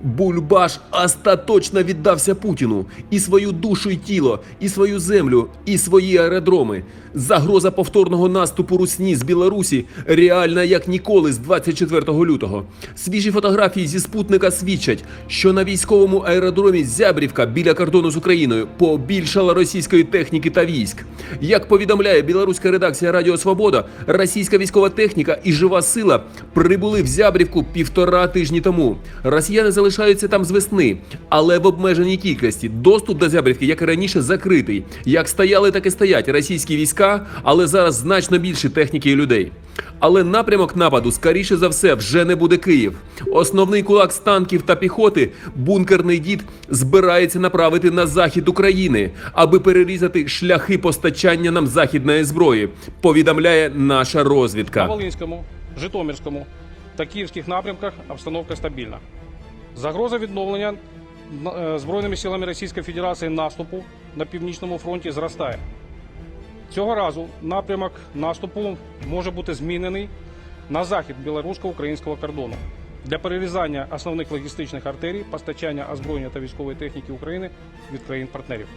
Бульбаш остаточно віддався Путіну і свою душу й тіло, і свою землю, і свої аеродроми. Загроза повторного наступу русні з Білорусі реальна як ніколи з 24 лютого. Свіжі фотографії зі спутника свідчать, що на військовому аеродромі Зябрівка біля кордону з Україною побільшало російської техніки та військ. Як повідомляє білоруська редакція Радіо Свобода, російська військова техніка і жива сила прибули в Зябрівку півтора тижні тому. Росіяни залишаються там з весни, але в обмеженій кількості. Доступ до Зябрівки, як і раніше, закритий. Як стояли, так і стоять російські війська, але зараз значно більше техніки і людей. Але напрямок нападу, скоріше за все, вже не буде Київ. Основний кулак з танків та піхоти, бункерний дід, збирається направити на захід України, аби перерізати шляхи постачання нам західної зброї. Повідомляє наша На розвідка. Волинському, Житомирському та Київських напрямках обстановка стабільна. Загроза відновлення е, Збройними силами Російської Федерації наступу на північному фронті зростає. Цього разу напрямок наступу може бути змінений на захід білорусько-українського кордону для перерізання основних логістичних артерій постачання озброєння та військової техніки України від країн-партнерів.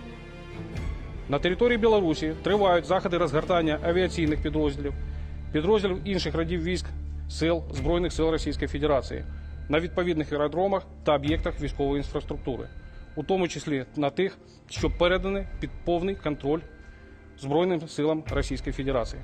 На території Білорусі тривають заходи розгортання авіаційних підрозділів, підрозділів інших родів військ сил Збройних сил Російської Федерації на відповідних аеродромах та об'єктах військової інфраструктури, у тому числі на тих, що передані під повний контроль Збройним силам Російської Федерації.